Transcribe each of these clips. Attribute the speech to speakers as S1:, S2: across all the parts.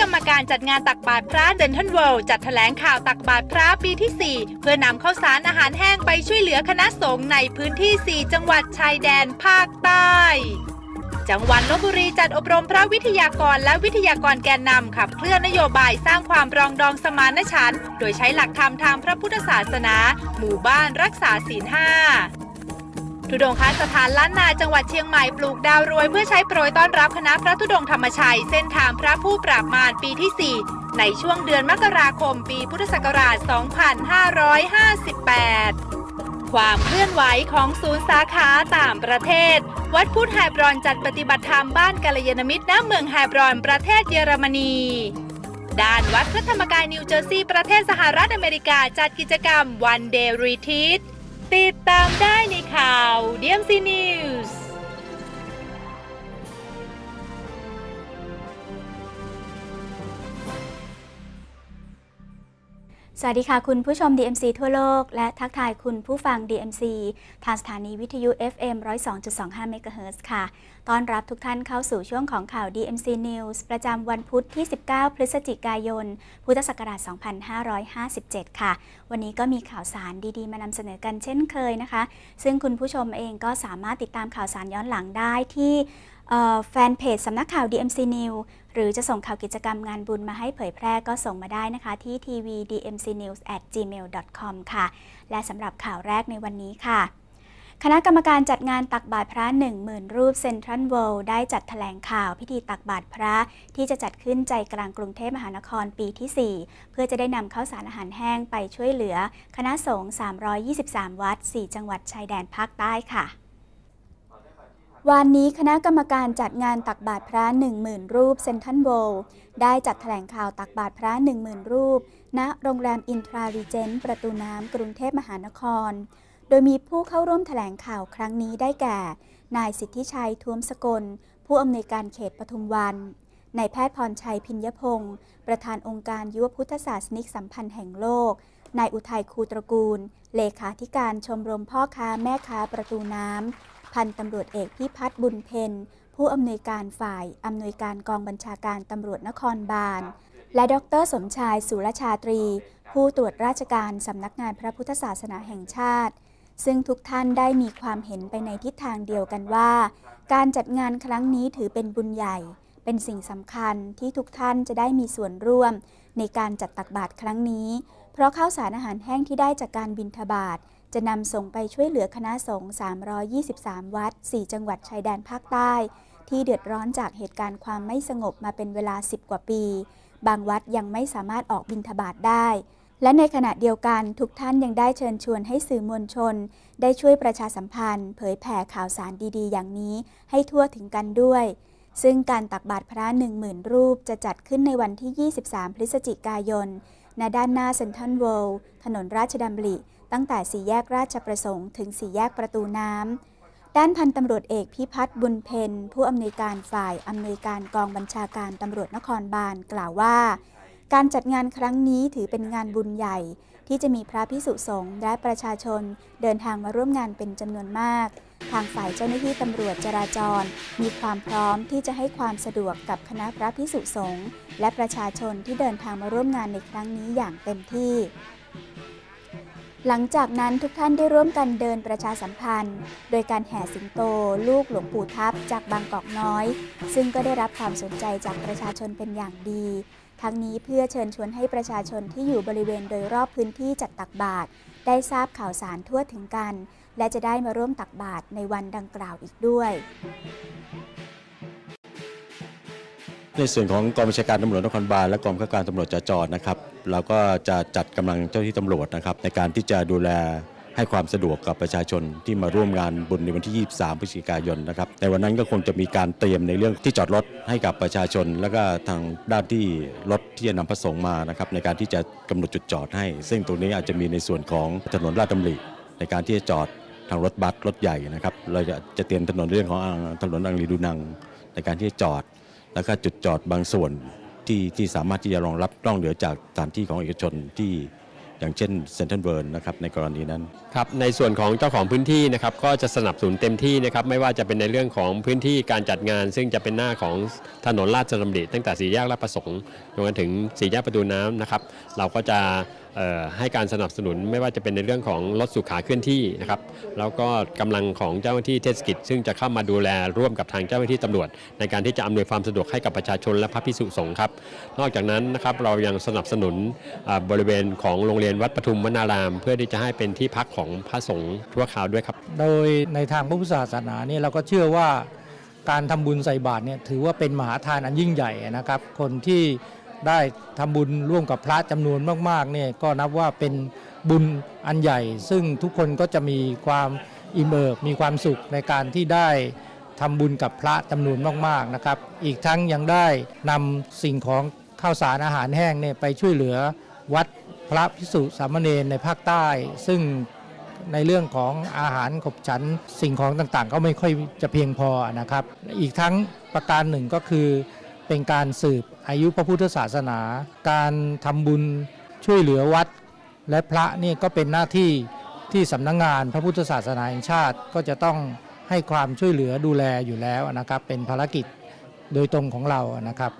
S1: กรรมการจัดงานตักบาตรพระเดนทันเวิลด์จัดแถลงข่าวตักบาตรพระปีที่ 4 เพื่อนำข้าวสารอาหารแห้งไปช่วยเหลือคณะสงฆ์ในพื้นที่ 4 จังหวัดชายแดนภาคใต้จังหวัดลบบุรีจัดอบรมพระวิทยากรและวิทยากรแกนนำขับเคลื่อนนโยบายสร้างความปรองดองสมานฉันท์โดยใช้หลักธรรมทางพระพุทธศาสนา หมู่บ้านรักษาศีลห้า ทุดงคสถานล้านนาจังหวัดเชียงใหม่ปลูกดาวรวยเพื่อใช้โปรยต้อนรับคณะพระธุดงธรรมชัย เส้นทางพระผู้ปราบมารปีที่ 4 ในช่วงเดือนมกราคมปีพุทธศักราช 2558 ความเคลื่อนไหวของศูนย์สาขาต่างประเทศ วัดพุทธไฮบรอนจัดปฏิบัติธรรมบ้านกัลยาณมิตรณเมืองไฮบรอนประเทศเยอรมนีด้านวัดพระธรรมกายนิวเจอร์ซีย์ประเทศสหรัฐอเมริกาจัดกิจกรรม One Day Retreat ติดตามได้ในข่าวเดลซีนิว
S2: ส์ สวัสดีค่ะ คุณผู้ชม DMC ทั่วโลก และทักทายคุณผู้ฟัง DMC ทางสถานีวิทยุ FM 102.25 MHz ค่ะ ต้อนรับทุกท่านเข้าสู่ช่วงของข่าว DMC News ประจำวันพุธที่ 19 พฤศจิกายน พุทธศักราช 2557 ค่ะ วันนี้ก็มีข่าวสารดีๆ มานำเสนอกันเช่นเคยนะคะ ซึ่งคุณผู้ชมเองก็สามารถติดตามข่าวสารย้อนหลังได้ที่แฟนเพจสำนักข่าว DMC News หรือจะส่งข่าวกิจกรรมงานบุญมาให้เผยแพร่ก็ส่งมาได้นะคะ ที่ tvdmcnews@gmail.com ค่ะ และสำหรับข่าวแรกในวันนี้ค่ะ คณะกรรมการจัดงานตักบาตรพระ 10,000 รูปเซ็นทรัลเวิลด์ได้จัดแถลงข่าวพิธีตักบาตรพระที่จะจัดขึ้นใจกลางกรุงเทพมหานครปีที่ 4 เพื่อจะได้นำข้าวสารอาหารแห้งไปช่วยเหลือ คณะสงฆ์323 วัด 4 จังหวัดชายแดนภาคใต้ค่ะ วันนี้คณะกรรมการจัดงานตักบาตรพระ 10,000 รูปเซนทันโวลได้จัดแถลงข่าวตักบาตรพระ 10,000 รูป ณ โรงแรมอินทรารีเจนต์ประตูน้ำกรุงเทพมหานคร โดยมีผู้เข้าร่วมแถลงข่าวครั้งนี้ได้แก่ นายสิทธิชัยท้วมสกล ผู้อำนวยการเขตปทุมวัน นายแพทย์พรชัยพิญญพงศ์ประธานองค์การยุวพุทธศาสนิกสัมพันธ์แห่งโลก นายอุทัยคูตระกูล เลขาธิการชมรมพ่อค้าแม่ค้าประตูน้ำ พันตำรวจเอกพิพัฒน์บุญเพนผู้อำนวยการฝ่ายอำนวยการกองบัญชาการตำรวจนครบาล และดรสมชายสุรชาตรี ผู้ตรวจราชการสำนักงานพระพุทธศาสนาแห่งชาติ ซึ่งทุกท่านได้มีความเห็นไปในทิศทางเดียวกันว่า การจัดงานครั้งนี้ถือเป็นบุญใหญ่ เป็นสิ่งสำคัญที่ทุกท่านจะได้มีส่วนร่วม ในการจัดตักบาตรครั้งนี้ เพราะข้าวสารอาหารแห้งที่ได้จากการบินทบาท จะนำส่งไปช่วยเหลือคณะสงฆ์323 วัด 4 จังหวัดชายแดนภาคใต้ ที่เดือดร้อนจากเหตุการณ์ความไม่สงบมาเป็นเวลา 10 กว่าปี บางวัดยังไม่สามารถออกบินทบาทได้ และในขณะเดียวกันทุกท่านยังได้เชิญชวนให้สื่อมวลชน ได้ช่วยประชาสัมพันธ์ เผยแผ่ข่าวสารดีๆ อย่างนี้ให้ทั่วถึงกันด้วย ซึ่งการตักบาตรพระ10,000รูปจะจัดขึ้นในวันที่ 23 พฤศจิกายนณด้านหน้าเซ็นทรัลเวิลด์ถนนราชดำริ ตั้งแต่สี่แยกราชประสงค์ถึงสี่แยกประตูน้ำ ด้านพันตำรวจเอกพิพัฒน์บุญเพนผู้อำนวยการฝ่ายอำนวยการกองบัญชาการตำรวจนครบาลกล่าวว่า การจัดงานครั้งนี้ถือเป็นงานบุญใหญ่ที่จะมีพระพิสุสงฆ์และประชาชนเดินทางมาร่วมงานเป็นจำนวนมาก ทางฝ่ายเจ้าหน้าที่ตำรวจจราจร มีความพร้อมที่จะให้ความสะดวกกับคณะพระพิสุสงฆ์และประชาชนที่เดินทางมาร่วมงานในครั้งนี้อย่างเต็มที่ หลังจากนั้นทุกท่านได้ร่วมกันเดินประชาสัมพันธ์ โดยการแห่สิงโต ลูกหลวงปู่ทับจากบางกอกน้อย ซึ่งก็ได้รับความสนใจจากประชาชนเป็นอย่างดี ทั้งนี้เพื่อเชิญชวนให้ประชาชนที่อยู่บริเวณโดยรอบพื้นที่จัดตักบาตรได้ทราบข่าวสารทั่วถึงกัน และจะได้มาร่วมตักบาตรในวันดังกล่าวอีกด้วย
S3: ในส่วนของกองบัญชาการตำรวจนครบาลและกองบังคับการตำรวจจราจรนะครับ เราก็จะจัดกำลังเจ้าหน้าที่ตำรวจนะครับ ในการที่จะดูแลให้ความสะดวกกับประชาชนที่มาร่วมงานบุญในวันที่ 23 พฤศจิกายนนะครับ ในวันนั้นก็คงจะมีการเตรียมในเรื่องที่จอดรถให้กับประชาชน แล้วก็ทางด้านที่รถที่จะนำพระสงฆ์มานะครับในการที่จะกำหนดจุดจอดให้ ซึ่งตรงนี้อาจจะมีในส่วนของถนนลาดดำริในการที่จะจอดทางรถบัสรถใหญ่นะครับ เราจะจะเตรียมถนนเรื่องของอ่างถนนอังรีดูนัง ในการที่จะจอด แล้วก็จุดจอดบางส่วนที่ที่สามารถที่จะรองรับต้องเหลือจากสถานที่ของเอกชนที่อย่างเช่นเซนทรัลเวิร์นนะครับในกรณีนั้น
S4: ครับในส่วนของเจ้าของพื้นที่นะครับก็จะสนับสนุนเต็มที่นะครับไม่ว่าจะเป็นในเรื่องของพื้นที่การจัดงาน ซึ่งจะเป็นหน้าของถนนราดำริตั้งแต่สี่แยกราชประสงค์จนถึงสี่แยกประตูน้ำนะครับเราก็จะ ให้การสนับสนุนไม่ว่าจะเป็นในเรื่องของรถสุขาเคลื่อนที่นะครับแล้วก็กำลังของเจ้าหน้าที่เทศกิจ ซึ่งจะเข้ามาดูแลร่วมกับทางเจ้าหน้าที่ตำรวจ ในการที่จะอำนวยความสะดวกให้กับประชาชนและพระพิสุสงฆ์ครับนอกจากนั้นนะครับเรายังสนับสนุนบริเวณของโรงเรียนวัดปทุมวนาราม เพื่อที่จะให้เป็นที่พักของพระสงฆ์ทั่วคราวด้วยครับ
S5: โดยในทางพระพุทธศาสนาเนี่ยเราก็เชื่อว่าการทำบุญใส่บาตรเนี่ยถือว่าเป็นมหาทานอันยิ่งใหญ่นะครับ คนที่ ได้ทำบุญร่วมกับพระจำนวนมากๆเนี่ยก็นับว่าเป็นบุญอันใหญ่ ซึ่งทุกคนก็จะมีความอิ่มเอิบมีความสุขในการที่ได้ทำบุญกับพระจำนวนมากๆนะครับ อีกทั้งยังได้นำสิ่งของข้าวสารอาหารแห้งเนี่ยไปช่วยเหลือวัดพระพิสุสามเณรในภาคใต้ ซึ่งในเรื่องของอาหารขบฉันสิ่งของต่างๆ ก็ไม่ค่อยจะเพียงพอนะครับ อีกทั้งประการหนึ่งก็คือ เป็นการสืบอายุพระพุทธศาสนา การทำบุญช่วยเหลือวัด และพระนี่ก็เป็นหน้าที่ที่สำนักงงานพระพุทธศาสนาแห่งชาติก็จะต้องให้ความช่วยเหลือดูแลอยู่แล้วนะครับ เป็นภารกิจโดยตรงของเรานะครับ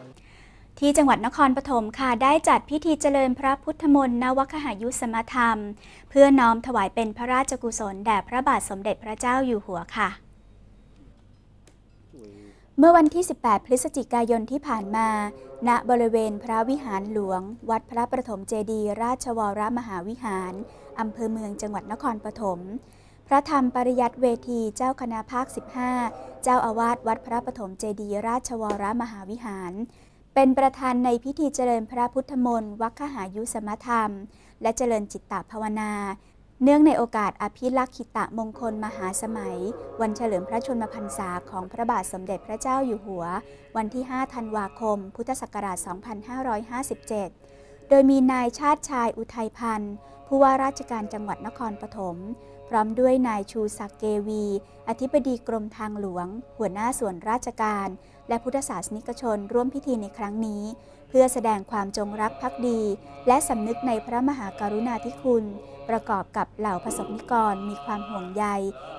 S2: ที่จังหวัดนครปฐมค่ะได้จัดพิธีเจริญพระพุทธมนต์นวคหายุสมธรรม เพื่อน้อมถวายเป็นพระราชกุศลแด่พระบาทสมเด็จพระเจ้าอยู่หัวค่ะ เมื่อวันที่ 18 พฤศจิกายนที่ผ่านมา ณ บริเวณพระวิหารหลวง วัดพระประถมเจดีราชวรมหาวิหาร อำเภอเมืองจังหวัดนครปฐม พระธรรมปริยัติเวทีเจ้าคณะภาค 15 เจ้าอาวาสวัดพระประถมเจดีราชวรมหาวิหาร เป็นประธานในพิธีเจริญพระพุทธมนต์วัคคหายุสมธรรม และเจริญจิตตภาวนา เนื่องในโอกาสอภิลักขิตะมงคลมหาสมัย วันเฉลิมพระชนมพรรษาของพระบาทสมเด็จพระเจ้าอยู่หัว วันที่ 5 ธันวาคม พุทธศักราช 2557 โดยมีนายชาติชายอุทัยพันธ์ ผู้ว่าราชการจังหวัดนครปฐม พร้อมด้วยนายชูศักดิ์เกวี อธิบดีกรมทางหลวง หัวหน้าส่วนราชการ และพุทธศาสนิกชนร่วมพิธีในครั้งนี้ เพื่อแสดงความจงรักภักดี และสำนึกในพระมหากรุณาธิคุณ ประกอบกับเหล่าประสบนิกรมีความห่วงใย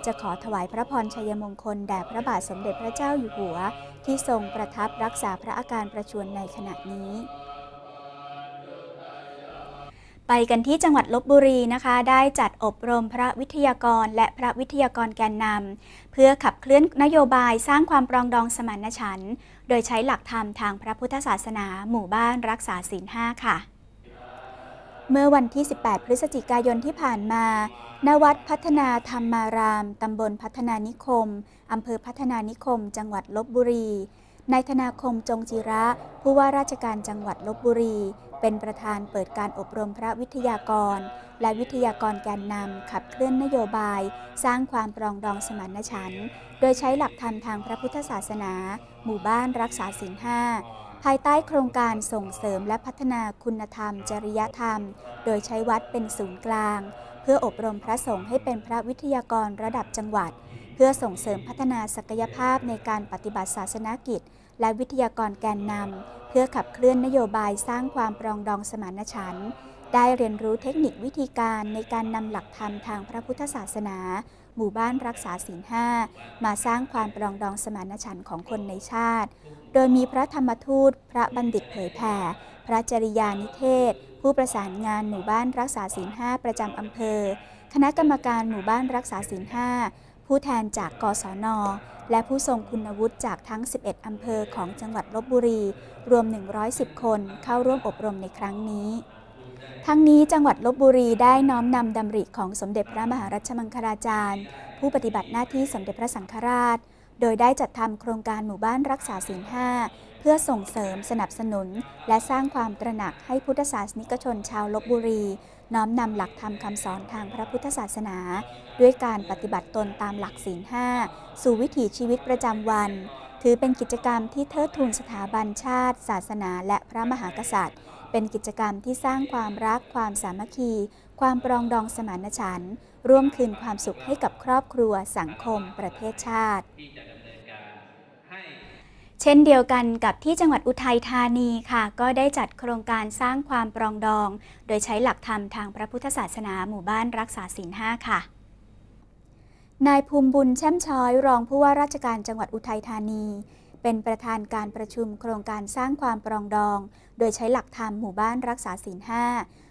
S2: จะขอถวายพระพรชัยมงคลแด่พระบาทสมเด็จพระเจ้าอยู่หัว ที่ทรงประทับรักษาพระอาการประชวรในขณะนี้ไปกันที่จังหวัดลบบุรีนะคะ ได้จัดอบรมพระวิทยากรและพระวิทยากรแกนนำเพื่อขับเคลื่อนนโยบายสร้างความปรองดองสมานฉันท์โดยใช้หลักธรรมทางพระพุทธศาสนาหมู่บ้านรักษาศีลห้าค่ะ เมื่อวันที่ 18 พฤศจิกายนที่ผ่านมา ณ วัดพัฒนาธรรมาราม ตำบลพัฒนานิคม อำเภอพัฒนานิคม จังหวัดลบบุรี นายธนาคมจงจิระ ผู้ว่าราชการจังหวัดลบบุรี เป็นประธานเปิดการอบรมพระวิทยากร และวิทยากรแกนนำขับเคลื่อนนโยบาย สร้างความปรองดองสมานฉันท์ โดยใช้หลักธรรมทางพระพุทธศาสนา หมู่บ้านรักษาศีลห้า ภายใต้โครงการส่งเสริมและพัฒนาคุณธรรม จริยธรรม โดยใช้วัดเป็นศูนย์กลาง เพื่ออบรมพระสงฆ์ให้เป็นพระวิทยากรระดับจังหวัด เพื่อส่งเสริมพัฒนาศักยภาพในการปฏิบัติศาสนกิจ และวิทยากรแกนนำเพื่อขับเคลื่อนนโยบายสร้างความปรองดองสมานฉันท์ได้เรียนรู้เทคนิควิธีการในการนำหลักธรรมทางพระพุทธศาสนา หมู่บ้านรักษาศีลห้ามาสร้างความปรองดองสมานฉันท์ของคนในชาติ โดยมีพระธรรมทูต พระบัณฑิตเผยแผ่ พระจริยานิเทศ ผู้ประสานงานหมู่บ้านรักษาศีลห้าประจำอำเภอ คณะกรรมการหมู่บ้านรักษาศีลห้าผู้แทนจากกศน และผู้ทรงคุณวุฒิจากทั้ง 11 อำเภอของจังหวัดลบบุรี รวม 110 คนเข้าร่วมอบรมในครั้งนี้ ทั้งนี้จังหวัดลบบุรีได้น้อมนำดำริของสมเด็จพระมหารัชมังคลาจารย์ ผู้ปฏิบัติหน้าที่สมเด็จพระสังฆราช โดยได้จัดทำโครงการหมู่บ้านรักษาศีลห้าเพื่อส่งเสริมสนับสนุน และสร้างความตระหนักให้พุทธศาสนิกชนชาวลบบุรี น้อมนำหลักธรรมคำสอนทางพระพุทธศาสนา ด้วยการปฏิบัติตนตามหลักศีลห้าสู่วิถีชีวิตประจำวัน ถือเป็นกิจกรรมที่เทิดทูนสถาบันชาติ ศาสนา และพระมหากษัตริย์ เป็นกิจกรรมที่สร้างความรักความสามัคคี ความปรองดองสมานฉันท์ร่วมคืนความสุขให้กับครอบครัวสังคม ประเทศชาติ เช่นเดียวกันกับที่จังหวัดอุทัยธานีค่ะ ก็ได้จัดโครงการสร้างความปรองดอง โดยใช้หลักธรรมทางพระพุทธศาสนาหมู่บ้านรักษาศีลห้าค่ะนายภูมิบุญแช่มช้อยรองผู้ว่าราชการจังหวัดอุทัยธานี เป็นประธานการประชุมโครงการสร้างความปรองดอง โดยใช้หลักธรรมหมู่บ้านรักษาศีลห้า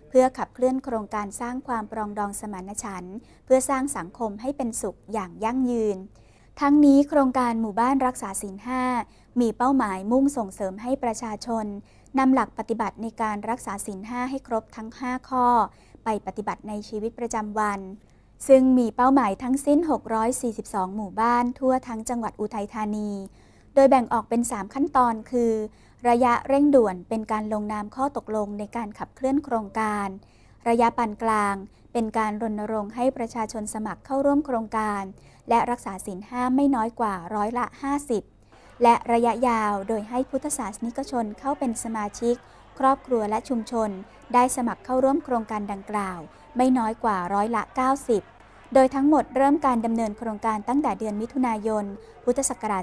S2: เพื่อขับเคลื่อนโครงการสร้างความปรองดองสมานฉันท์เพื่อสร้างสังคมให้เป็นสุขอย่างยั่งยืน ทั้งนี้โครงการหมู่บ้านรักษาศีลห้ามีเป้าหมายมุ่งส่งเสริมให้ประชาชนนำหลักปฏิบัติในการรักษาศีลห้าให้ครบทั้ง 5 ข้อ ไปปฏิบัติในชีวิตประจำวัน ซึ่งมีเป้าหมายทั้งสิ้น 642 หมู่บ้านทั่วทั้งจังหวัดอุทัยธานี โดยแบ่งออกเป็น 3 ขั้นตอนคือ ระยะเร่งด่วนเป็นการลงนามข้อตกลงในการขับเคลื่อนโครงการ ระยะปานกลาง เป็นการรณรงค์ให้ประชาชนสมัครเข้าร่วมโครงการ และรักษาศีลห้าไม่น้อยกว่าร้อยละ 50 และระยะยาวโดยให้พุทธศาสนิกชนเข้าเป็นสมาชิก ครอบครัวและชุมชน ได้สมัครเข้าร่วมโครงการดังกล่าว ไม่น้อยกว่าร้อยละ 90โดยทั้งหมดเริ่มการดำเนินโครงการตั้งแต่เดือนมิถุนายน พุทธศักราช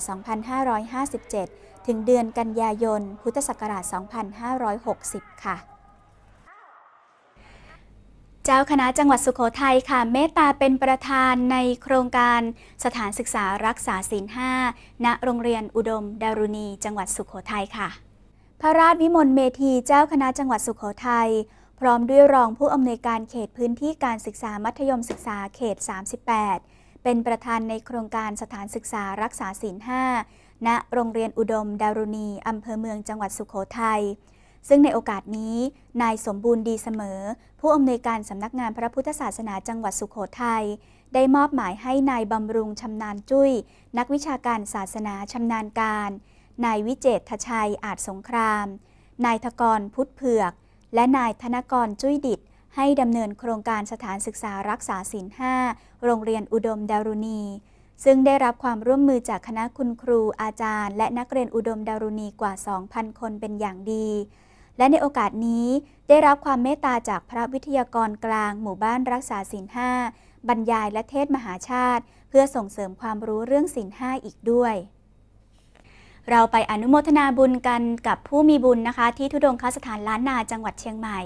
S2: 2557 ถึงเดือนกันยายน พุทธศักราช 2560 ค่ะ เจ้าคณะจังหวัดสุโขทัยค่ะ เมตตาเป็นประธานในโครงการสถานศึกษารักษาศีลห้าณโรงเรียนอุดมดารุณี จังหวัดสุโขทัยค่ะ พระราชวิมลเมธีเจ้าคณะจังหวัดสุโขทัยพร้อมด้วยรองผู้อำนวยการเขตพื้นที่การศึกษามัธยมศึกษาเขต 38 เป็นประธานในโครงการสถานศึกษารักษาศีลห้าณโรงเรียนอุดมดารุณีอำเภอเมืองจังหวัดสุโขทัย ซึ่งในโอกาสนี้ นายสมบูรณ์ดีเสมอ ผู้อำนวยการสำนักงานพระพุทธศาสนาจังหวัดสุโขทัยได้มอบหมายให้นายบำรุงชำนาญจุ้ย นักวิชาการศาสนาชำนาญการ นายวิเจตทชัยอาจสงคราม นายทกรพุทธเผือก และนายธนกรจุ้ยดิตให้ดำเนินโครงการสถานศึกษารักษาศีลห้าโรงเรียนอุดมดารุณี ซึ่งได้รับความร่วมมือจากคณะคุณครูอาจารย์ และนักเรียนอุดมดารุณีกว่า 2,000 คนเป็นอย่างดี และในโอกาสนี้ได้รับความเมตตาจากพระวิทยากรกลางหมู่บ้านรักษาศีลห้าบรรยายและเทศมหาชาติ เพื่อส่งเสริมความรู้เรื่องศีลห้าอีกด้วย เราไปอนุโมทนาบุญกันกับผู้มีบุญนะคะ ที่ทุดงคสถานล้านนาจังหวัดเชียงใหม่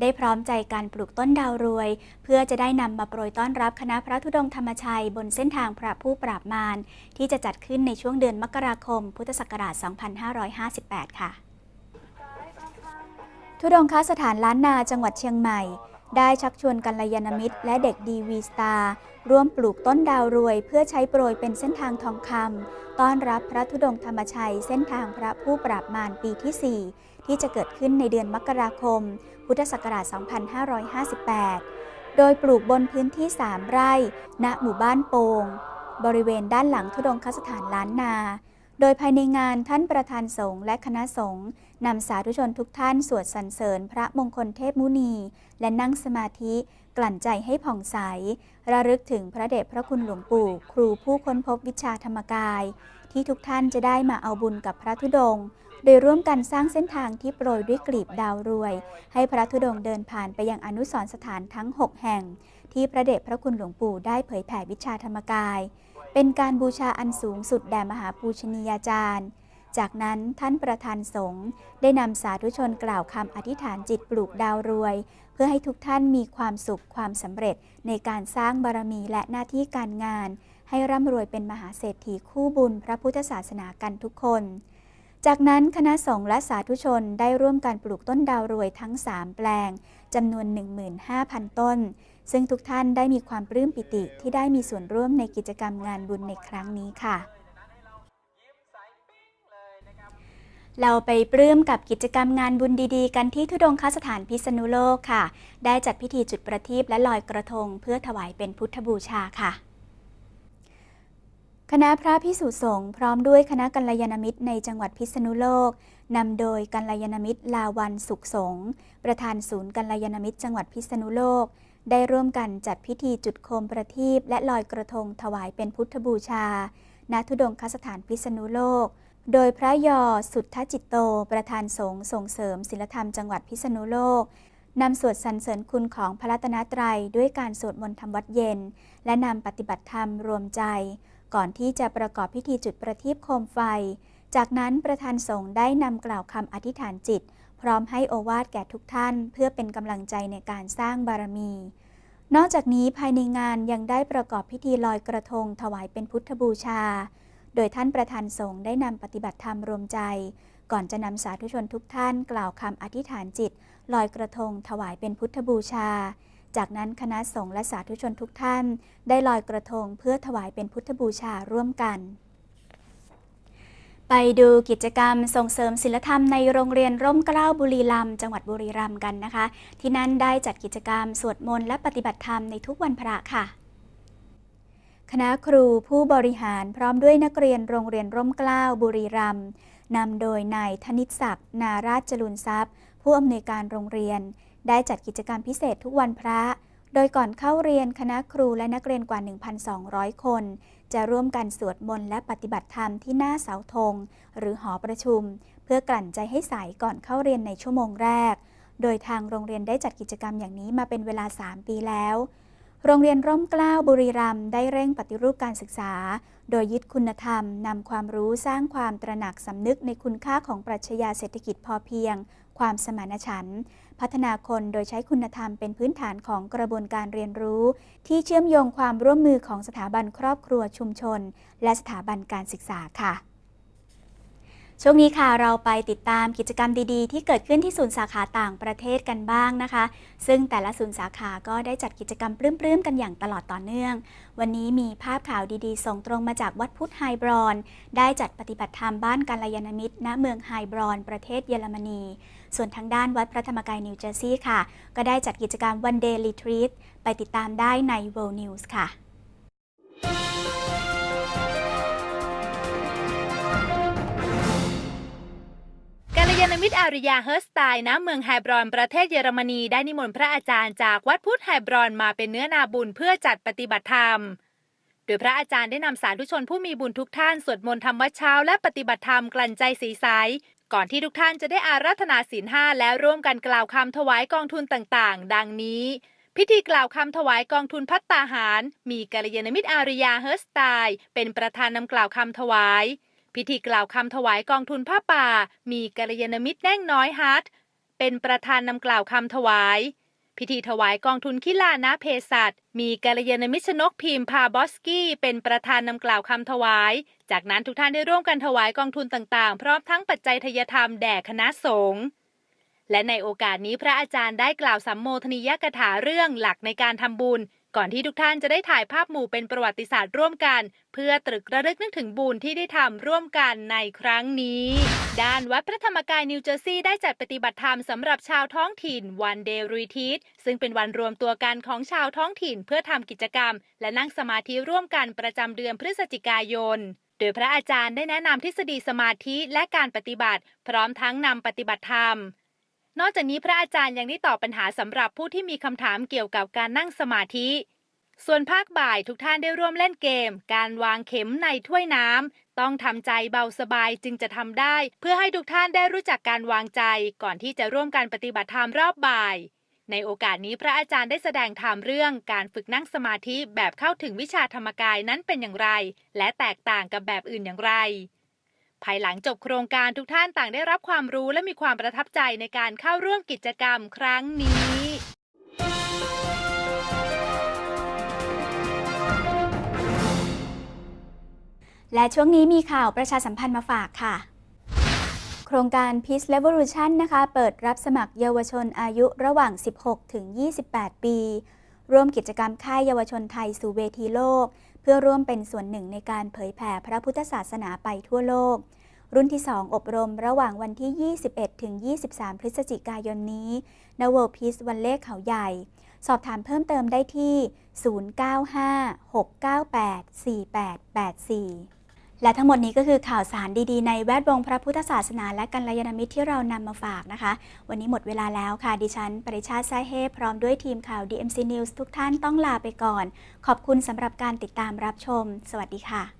S2: ได้พร้อมใจการปลูกต้นดาวรวย เพื่อจะได้นำมาโปรยต้อนรับคณะพระธุดงธรรมชัย บนเส้นทางพระผู้ปราบมารที่จะจัดขึ้นในช่วงเดือนมกราคม พุทธศักราช 2558 ค่ะ ทุดงคาสถานล้านนาจังหวัดเชียงใหม่ ได้ชักชวนกัลยาณมิตร และเด็กดีวีสตาร์ร่วมปลูกต้นดาวรวย เพื่อใช้โปรยเป็นเส้นทางทองคำต้อนรับพระธุดงธรรมชัย เส้นทางพระผู้ปราบมารปีที่ 4 ที่จะเกิดขึ้นในเดือนมกราคม พุทธศักราช 2558 โดยปลูกบนพื้นที่ 3 ไร่ ณ หมู่บ้านโปงบริเวณด้านหลังธุดงคสถานล้านนา โดยภายในงานท่านประธานสงฆ์และคณะสงฆ์นำสาธุชนทุกท่านสวดสรรเสริญพระมงคลเทพมุนี และนั่งสมาธิกลั่นใจให้ผ่องใส ระลึกถึงพระเดชพระคุณหลวงปู่ครูผู้ค้นพบวิชาธรรมกาย ที่ทุกท่านจะได้มาเอาบุญกับพระธุดงค์โดยร่วมกันสร้างเส้นทางที่โปรยด้วยกลีบดาวรวย ให้พระธุดงค์เดินผ่านไปยังอนุสรสถานทั้ง 6 แห่ง ที่พระเดชพระคุณหลวงปู่ได้เผยแผ่วิชาธรรมกาย เป็นการบูชาอันสูงสุดแด่มหาปูชนียาจารย์ จากนั้นท่านประธานสงฆ์ได้นำสาธุชนกล่าวคำอธิษฐานจิตปลูกดาวรวย เพื่อให้ทุกท่านมีความสุขความสำเร็จในการสร้างบารมีและหน้าที่การงาน ให้ร่ำรวยเป็นมหาเศรษฐีคู่บุญพระพุทธศาสนากันทุกคน จากนั้นคณะสงฆ์และสาธุชนได้ร่วมกันปลูกต้นดาวรวยทั้ง 3 แปลงจำนวน 15,000 ต้น ซึ่งทุกท่านได้มีความปลื้มปิติที่ได้มีส่วนร่วมในกิจกรรมงานบุญในครั้งนี้ค่ะเราไปปลื้มกับกิจกรรมงานบุญดีๆ กันที่ทุดงคสถานพิษณุโลกค่ะ ได้จัดพิธีจุดประทีปและลอยกระทง เพื่อถวายเป็นพุทธบูชาค่ะ คณะพระพิสุสงฆ์พร้อมด้วยคณะกัลยาณมิตรในจังหวัดพิษณุโลกนำโดยกัลยาณมิตรลาวันสุขสงฆ์ประธานศูนย์กัลยาณมิตรจังหวัดพิษณุโลก ได้ร่วมกันจัดพิธีจุดโคมประทีปและลอยกระทงถวายเป็นพุทธบูชา ณ ทุดงคสถานพิษณุโลก โดยพระยอสุทธจิตโต ประธานสงฆ์ส่งเสริมศิลธรรมจังหวัดพิษณุโลกนำสวดสรรเสริญคุณของพระรัตนตรัยด้วยการสวดมนต์ทำวัดเย็น และนำปฏิบัติธรรมรวมใจ ก่อนที่จะประกอบพิธีจุดประทีปโคมไฟ จากนั้นประธานสงฆ์ได้นำกล่าวคำอธิษฐานจิต ร้อมให้โอวาทแก่ทุกท่าน เพื่อเป็นกำลังใจในการสร้างบารมี นอกจากนี้ภายในงานยังได้ประกอบพิธีลอยกระทง ถวายเป็นพุทธบูชา โดยท่านประธานสงฆ์ได้นำปฏิบัติธรรมรวมใจ ก่อนจะนำสาธุชนทุกท่านกล่าวคำอธิษฐานจิต ลอยกระทง ถวายเป็นพุทธบูชา จากนั้นคณะสงฆ์และสาธุชนทุกท่าน ได้ลอยกระทงเพื่อถวายเป็นพุทธบูชาร่วมกัน ไปดูกิจกรรมส่งเสริมศิลธรรมในโรงเรียนร่มเกล้าบุรีรัมย์จังหวัดบุรีรัมย์กันนะคะ ที่นั่นได้จัดกิจกรรมสวดมนต์และปฏิบัติธรรมในทุกวันพระค่ะ คณะครูผู้บริหารพร้อมด้วยนักเรียนโรงเรียนร่มเกล้าบุรีรัมย์นำโดยนายธนิตศักดิ์นาราชจรุนทรัพย์ ผู้อำนวยการโรงเรียน ได้จัดกิจกรรมพิเศษทุกวันพระ โดยก่อนเข้าเรียนคณะครูและนักเรียนกว่า 1,200 คน จะร่วมกันสวดมนต์และปฏิบัติธรรมที่หน้าเสาธง หรือหอประชุม เพื่อกลั่นใจให้ใสก่อนเข้าเรียนในชั่วโมงแรก โดยทางโรงเรียนได้จัดกิจกรรมอย่างนี้มาเป็นเวลา 3 ปีแล้ว โรงเรียนร่มเกล้าบุรีรัมย์ได้เร่งปฏิรูปการศึกษา โดยยึดคุณธรรมนำความรู้สร้างความตระหนักสำนึกในคุณค่าของปรัชญาเศรษฐกิจพอเพียง ความสมานฉันท์ พัฒนาคนโดยใช้คุณธรรมเป็นพื้นฐานของกระบวนการเรียนรู้ ที่เชื่อมโยงความร่วมมือของสถาบันครอบครัวชุมชน และสถาบันการศึกษาค่ะช่วงนี้ค่ะเราไปติดตามกิจกรรมดีๆ ที่เกิดขึ้นที่ศูนย์สาขาต่างประเทศกันบ้างนะคะ ซึ่งแต่ละศูนย์สาขาก็ได้จัดกิจกรรมปลื้มๆกันอย่างตลอดต่อเนื่อง วันนี้มีภาพข่าวดีๆ ส่งตรงมาจากวัดพุทธไฮบรอน ได้จัดปฏิบัติธรรมบ้านกาลยานมิตร ณเมืองไฮบรอน ประเทศเยอรมนี ส่วนทางด้านวัดพระธรรมกายนิวเจอร์ซีย์ค่ะ ก็ได้จัดกิจกรรม One Day Retreat ไปติดตามได้ใน World News ค่ะ
S1: กาลยานมิตรอาริยาเฮิร์สไตน์ณเมืองไฮบรอนประเทศเยอรมนีได้นิมนต์พระอาจารย์จากวัดพุทธไฮบรอนมาเป็นเนื้อนาบุญเพื่อจัดปฏิบัติธรรม โดยพระอาจารย์ได้นำสาธุชนผู้มีบุญทุกท่าน สวดมนต์ธรรมวัดเช้าและปฏิบัติธรรมกลั่นใจสีใส ก่อนที่ทุกท่านจะได้อาราธนาศีลห้าแล้วร่วมกันกล่าวคำถวายกองทุนต่างๆ ดังนี้ พิธีกล่าวคำถวายกองทุนพัตตาหาร มีกัลยาณมิตรอาริยาเฮิร์สไตน์เป็นประธานนำกล่าวคำถวาย พิธีกล่าวคำถวายกองทุนผ้าป่า มีกัลยาณมิตรแน่งน้อยฮัทเป็นประธานนำกล่าวคำถวาย พิธีถวายกองทุนคิลานะเภสัชมีกาลยานมิชนกพิมพาบอสกี้ เป็นประธานนำกล่าวคำถวาย จากนั้นทุกท่านได้ร่วมกันถวายกองทุนต่างๆ พร้อมทั้งปัจจัยทยธรรมแด่คณะสงฆ์และในโอกาสนี้พระอาจารย์ได้กล่าวสัมโมทนิยกถาเรื่องหลักในการทำบุญ ก่อนที่ทุกท่านจะได้ถ่ายภาพหมู่เป็นประวัติศาสตร์ร่วมกัน เพื่อตรึกระลึกนึกถึงบุญที่ได้ทำร่วมกันในครั้งนี้ ด้านวัดพระธรรมกายนิวเจอร์ซีย์ได้จัดปฏิบัติธรรมสำหรับชาวท้องถิ่นวันเดย์รีทีสซึ่งเป็นวันรวมตัวกันของชาวท้องถิ่นเพื่อทำกิจกรรม และนั่งสมาธิร่วมกันประจำเดือนพฤศจิกายนโดยพระอาจารย์ได้แนะนำทฤษฎีสมาธิและการปฏิบัติ พร้อมทั้งนำปฏิบัติธรรม นอกจากนี้พระอาจารย์ยังได้ตอบปัญหาสำหรับผู้ที่มีคำถามเกี่ยวกับการนั่งสมาธิ ส่วนภาคบ่ายทุกท่านได้ร่วมเล่นเกม การวางเข็มในถ้วยน้ำต้องทำใจเบาสบายจึงจะทำได้ เพื่อให้ทุกท่านได้รู้จักการวางใจ ก่อนที่จะร่วมการปฏิบัติธรรมรอบบ่าย ในโอกาสนี้พระอาจารย์ได้แสดงธรรมเรื่องการฝึกนั่งสมาธิแบบเข้าถึงวิชาธรรมกายนั้นเป็นอย่างไร และแตกต่างกับแบบอื่นอย่างไร ภายหลังจบโครงการทุกท่านต่างได้รับความรู้และมีความประทับใจในการเข้าร่วมกิจกรรมครั้งนี้
S2: และช่วงนี้มีข่าวประชาสัมพันธ์มาฝากค่ะ โครงการ Peace Revolution นะคะ เปิดรับสมัครเยาวชนอายุระหว่าง 16 ถึง 28 ปี ร่วมกิจกรรมค่ายเยาวชนไทยสู่เวทีโลก พื่อร่วมเป็นส่วนหนึ่งในการเผยแผ่พระพุทธศาสนาไปทั่วโลก รุ่นที่ 2 อบรมระหว่างวันที่ 21 ถึง 23 พฤศจิกายนนี้ณ World Peace วันเลขเขาใหญ่ สอบถามเพิ่มเติมได้ที่ 0956984884 และทั้งหมดนี้ก็คือข่าวสารดีๆ ในแวดวงพระพุทธศาสนาและกัลยาณมิตรที่เรานำมาฝากนะคะ วันนี้หมดเวลาแล้วค่ะ ดิฉัน ปริชาติไซเฮพร้อมด้วยทีมข่าว DMC News ทุกท่านต้องลาไปก่อน ขอบคุณสำหรับการติดตามรับชม สวัสดีค่ะ